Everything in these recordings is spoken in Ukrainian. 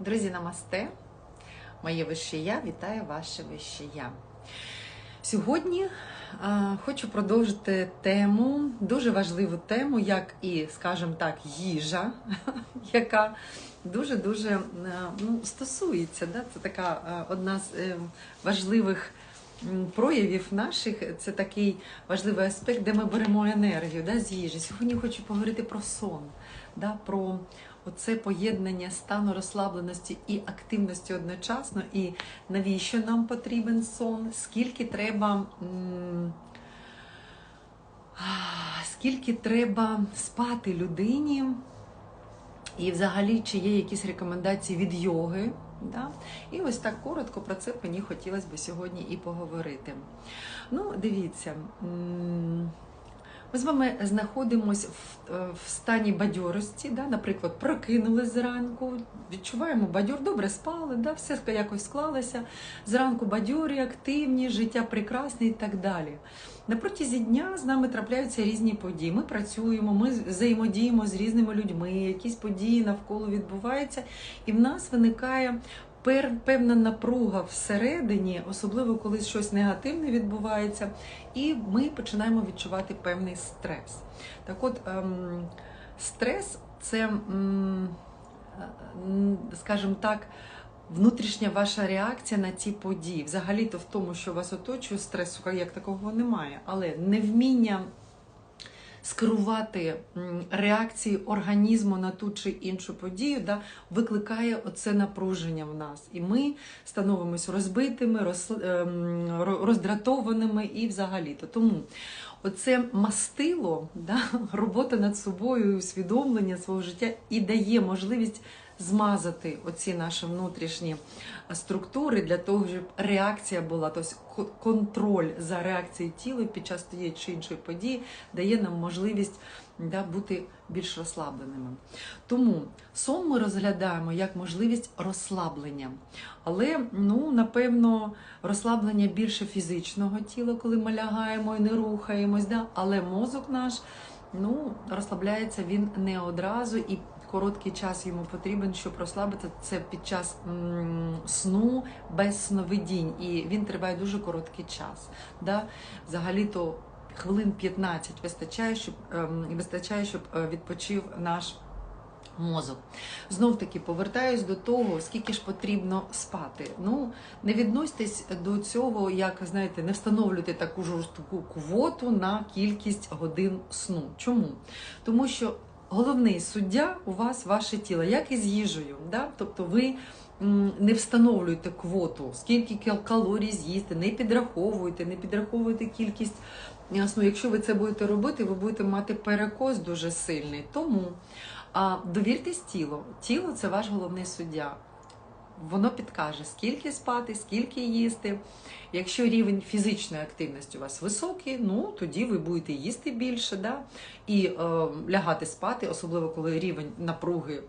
Друзі, намасте! Моє вище я вітаю ваше вище я. Сьогодні а, хочу продовжити тему, дуже важливу тему, як і, скажімо так, їжа, яка дуже-дуже ну, стосується. Да? Це така одна з е, важливих проявів наших. Це такий важливий аспект, де ми беремо енергію да, з їжі. Сьогодні хочу поговорити про сон, да, про оце поєднання стану розслабленості і активності одночасно, і навіщо нам потрібен сон, скільки треба. Скільки треба спати людині, і взагалі, чи є якісь рекомендації від йоги. Да? І ось так коротко про це мені хотілося б сьогодні і поговорити. Ну, дивіться. Ми з вами знаходимося в, е, в стані бадьорості, да? наприклад, прокинулись зранку, відчуваємо бадьор, добре спали, да? все якось склалося. Зранку бадьорі, активні, життя прекрасне і так далі. На протязі дня з нами трапляються різні події. Ми працюємо, ми взаємодіємо з різними людьми, якісь події навколо відбуваються, і в нас виникає певна напруга всередині, особливо коли щось негативне відбувається, і ми починаємо відчувати певний стрес. Так от, ем, стрес це, м, е, скажімо так, внутрішня ваша реакція на ці події. Взагалі-то в тому, що вас оточує, стресу як такого немає, але невміння скерувати реакції організму на ту чи іншу подію, да, викликає оце напруження в нас. І ми становимося розбитими, роз, ем, роздратованими і взагалі-то. Тому оце мастило, да, робота над собою, усвідомлення свого життя і дає можливість змазати оці наші внутрішні структури для того, щоб реакція була, тобто контроль за реакцією тіла під час тієї чи іншої події дає нам можливість да, бути більш розслабленими. Тому сон ми розглядаємо як можливість розслаблення. Але, ну, напевно, розслаблення більше фізичного тіла, коли ми лягаємо і не рухаємось, да? але мозок наш ну, розслабляється він не одразу і короткий час йому потрібен, щоб розслабитися. Це під час сну без сновидінь, і він триває дуже короткий час. Да? Взагалі-то хвилин 15 вистачає, щоб ем, вистачає, щоб е, відпочив наш. Мозок. Знов таки повертаюсь до того, скільки ж потрібно спати. Ну, не відносьтесь до цього, як знаєте, не встановлюйте таку жорстку квоту на кількість годин сну. Чому? Тому що головний суддя у вас ваше тіло, як і з їжею. Да? Тобто ви не встановлюєте квоту, скільки кал- калорій з'їсти, не підраховуєте, не підраховуєте кількість Ясно. Якщо ви це будете робити, ви будете мати перекос дуже сильний. Тому а, довіртесь тілу. Тіло це ваш головний суддя. Воно підкаже, скільки спати, скільки їсти. Якщо рівень фізичної активності у вас високий, ну тоді ви будете їсти більше, да? і е, лягати спати, особливо коли рівень напруги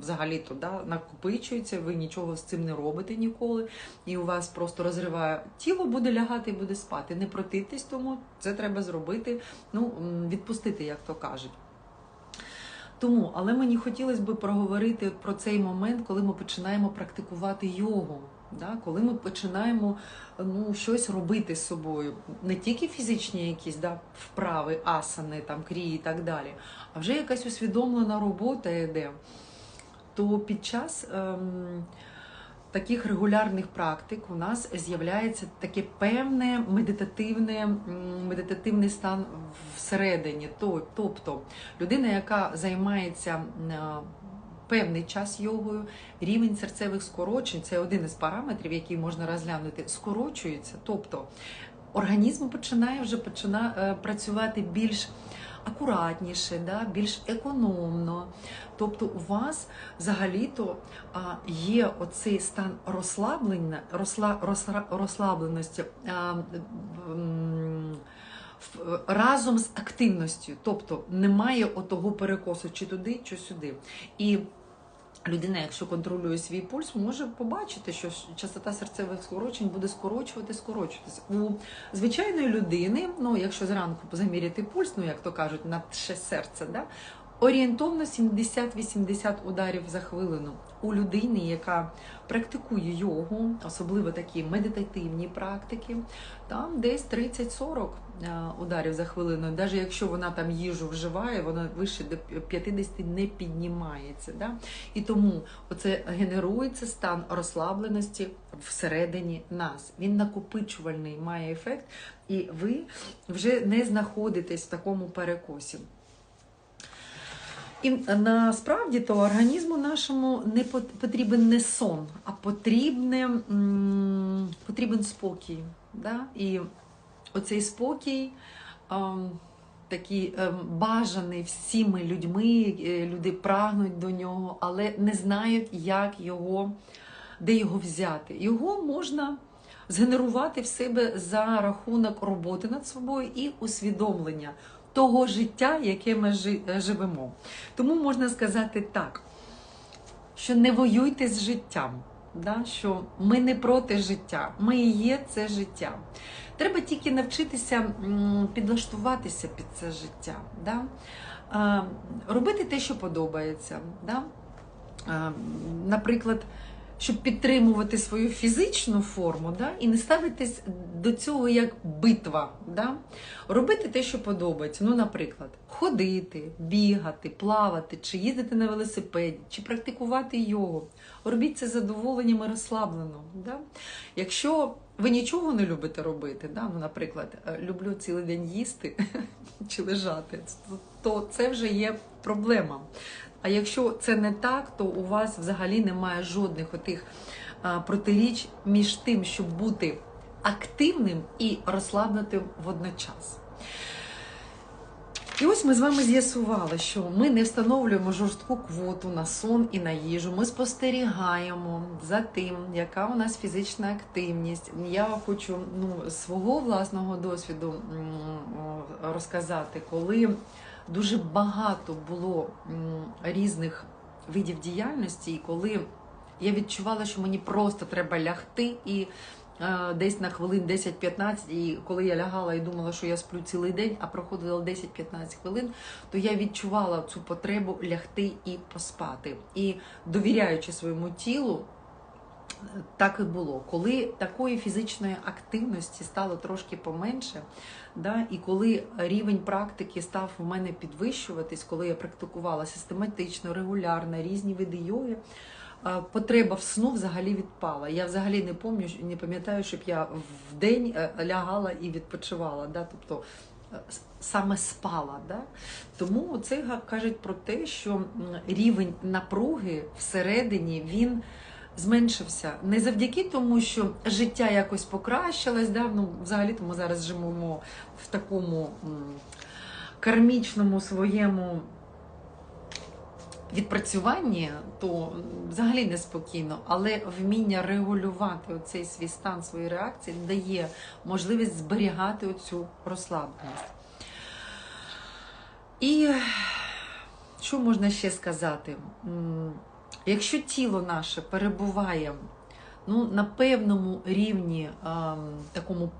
взагалі-то да, накопичується, ви нічого з цим не робите ніколи, і у вас просто розриває тіло, буде лягати і буде спати. Не противтесь тому, це треба зробити, ну, відпустити, як то кажуть. Тому, але мені хотілося б проговорити про цей момент, коли ми починаємо практикувати йогу. Да? Коли ми починаємо ну, щось робити з собою, не тільки фізичні якісь да, вправи, асани, там, крії і так далі, а вже якась усвідомлена робота йде, то під час ем, таких регулярних практик у нас з'являється таке певне медитативне, медитативний стан всередині. Тобто людина, яка займається е, певний час йогою, рівень серцевих скорочень це один із параметрів, який можна розглянути, скорочується. Тобто організм починає вже почина, е, працювати більш акуратніше, да, більш економно. Тобто у вас взагалі-то є оцей стан розслаблення, розсла, розра- розслабленості. А, разом з активністю, тобто немає отого перекосу чи туди, чи сюди. І людина, якщо контролює свій пульс, може побачити, що частота серцевих скорочень буде скорочувати, скорочуватися. У звичайної людини, ну якщо зранку заміряти пульс, ну як то кажуть, на ще серце, да, орієнтовно 70-80 ударів за хвилину. У людини, яка практикує йогу, особливо такі медитативні практики, там десь 30-40 е, ударів за хвилину. Навіть якщо вона там їжу вживає, вона вище до 50 не піднімається. Да? І тому оце генерується стан розслабленості всередині нас. Він накопичувальний має ефект, і ви вже не знаходитесь в такому перекосі. І насправді то організму нашому не пот- потрібен не сон, а потрібне, потрібен спокій. Да? І оцей спокій такий ем, бажаний всіми людьми, е, люди прагнуть до нього, але не знають, як його, де його взяти. Його можна згенерувати в себе за рахунок роботи над собою і усвідомлення того життя, яке ми живемо. Тому можна сказати так, що не воюйте з життям, да? що ми не проти життя, ми і є це життя. Треба тільки навчитися підлаштуватися під це життя, да? робити те, що подобається. Да? Наприклад, щоб підтримувати свою фізичну форму, да? і не ставитись до цього як битва. Да? Робити те, що подобається. Ну, наприклад, ходити, бігати, плавати, чи їздити на велосипеді, чи практикувати йогу. Робіть це задоволенням і розслаблено. Да? Якщо ви нічого не любите робити, да? ну, наприклад, е, люблю цілий день їсти чи лежати, то це вже є проблема. А якщо це не так, то у вас взагалі немає жодних отих протиріч між тим, щоб бути активним і розслабнутим водночас. І ось ми з вами з'ясували, що ми не встановлюємо жорстку квоту на сон і на їжу. Ми спостерігаємо за тим, яка у нас фізична активність. Я хочу ну, свого власного досвіду розказати, коли дуже багато було різних видів діяльності, і коли я відчувала, що мені просто треба лягти і е, десь на хвилин 10-15, і коли я лягала і думала, що я сплю цілий день, а проходило 10-15 хвилин, то я відчувала цю потребу лягти і поспати. І довіряючи своєму тілу, так і було. Коли такої фізичної активності стало трошки поменше, да, і коли рівень практики став у мене підвищуватись, коли я практикувала систематично, регулярно різні види йоги, е, потреба в сну взагалі відпала. Я взагалі не пам'ятаю, не пам'ятаю, щоб я в день е, лягала і відпочивала. Да, тобто е, саме спала. Да? Тому це кажуть про те, що рівень напруги всередині він зменшився не завдяки тому, що життя якось покращилось. Да? Ну, взагалі то ми зараз живемо в такому кармічному своєму відпрацюванні, то взагалі неспокійно, але вміння регулювати оцей свій стан, свої реакції дає можливість зберігати оцю розслабленість. І що можна ще сказати? Якщо тіло наше перебуває ну, на певному рівні ем, такому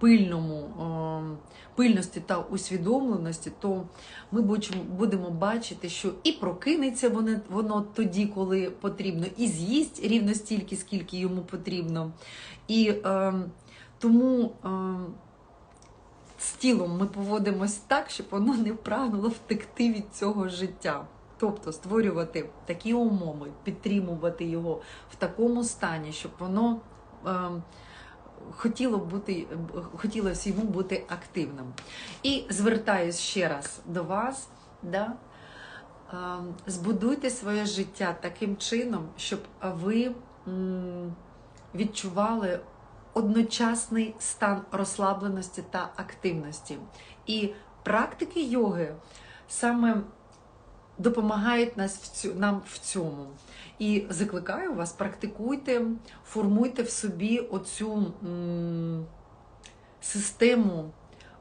пильному, ем, пильності та усвідомленості, то ми будемо бачити, що і прокинеться воно, воно тоді, коли потрібно, і з'їсть рівно стільки, скільки йому потрібно. І ем, тому ем, з тілом ми поводимось так, щоб воно не прагнуло втекти від цього життя. Тобто створювати такі умови, підтримувати його в такому стані, щоб воно ем, хотіло бути, хотілося йому бути активним. І звертаюсь ще раз до вас, да? ем, збудуйте своє життя таким чином, щоб ви відчували одночасний стан розслабленості та активності. І практики йоги саме допомагають нас в цю, нам в цьому. І закликаю вас, практикуйте, формуйте в собі оцю м, систему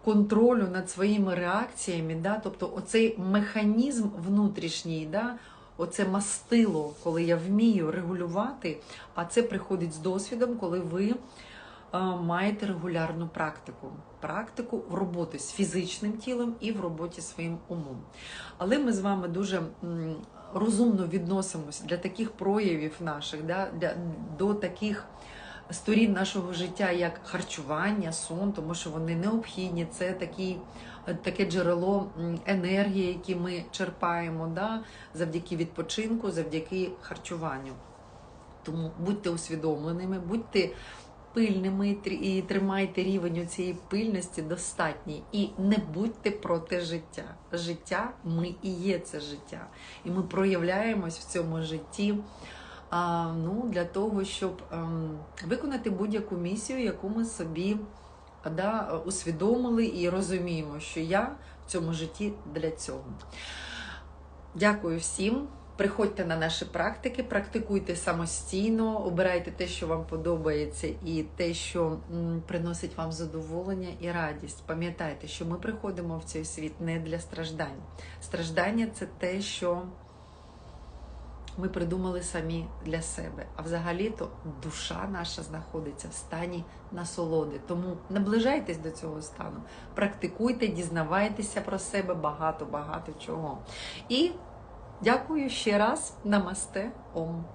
контролю над своїми реакціями, да? тобто оцей механізм внутрішній, да? оце мастило, коли я вмію регулювати, а це приходить з досвідом, коли ви маєте регулярну практику. Практику в роботі з фізичним тілом і в роботі своїм умом. Але ми з вами дуже розумно відносимося для таких проявів наших, да, для, до таких сторін нашого життя, як харчування, сон, тому що вони необхідні. Це такі, таке джерело енергії, які ми черпаємо да, завдяки відпочинку, завдяки харчуванню. Тому будьте усвідомленими, будьте пильними і тримайте рівень цієї пильності достатній. І не будьте проти життя. Життя ми і є це життя. І ми проявляємось в цьому житті а, ну, для того, щоб ем, виконати будь-яку місію, яку ми собі да, усвідомили і розуміємо, що я в цьому житті для цього. Дякую всім. Приходьте на наші практики, практикуйте самостійно, обирайте те, що вам подобається, і те, що приносить вам задоволення і радість. Пам'ятайте, що ми приходимо в цей світ не для страждань. Страждання це те, що ми придумали самі для себе. А взагалі-то душа наша знаходиться в стані насолоди. Тому наближайтесь до цього стану, практикуйте, дізнавайтеся про себе багато-багато чого. І Дякую ще раз. Намасте Ом.